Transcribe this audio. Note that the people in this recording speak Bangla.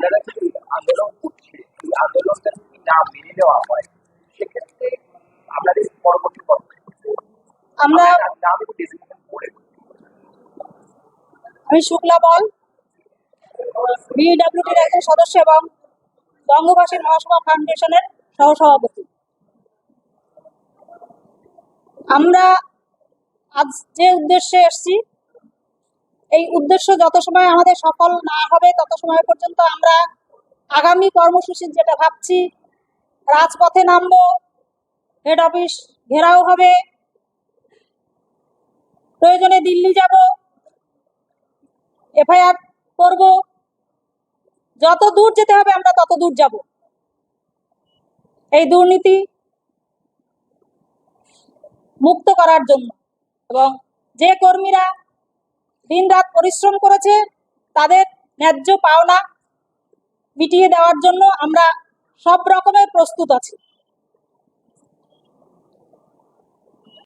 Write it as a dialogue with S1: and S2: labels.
S1: এই আন্দোলনটা যদি না মেনে নেওয়া হয় সেক্ষেত্রে আপনাদের পরবর্তী
S2: আমরা আমি শুক্লা বল বিডব্লিউটির একজন সদস্য এবং বঙ্গবাসী মহাসভা ফাউন্ডেশনের সহসভাপতি। আমরা আজ যে উদ্দেশ্যে এসেছি এই উদ্দেশ্য যত সময় আমাদের সফল না হবে, তত সময় পর্যন্ত আমরা আগামী কর্মসূচির যেটা ভাবছি, রাজপথে নামবো হেড অফিস ঘেরাও হবে, প্রয়োজনে দিল্লি যাব, এফআইআর করব, যত দূর যেতে হবে আমরা তত দূর যাব। এই দুর্নীতি মুক্ত করার জন্য এবং যে কর্মীরা দিনরাত পরিশ্রম করেছে তাদের ন্যায্য পাওনা মিটিয়ে দেওয়ার জন্য আমরা সব রকমের প্রস্তুত আছি।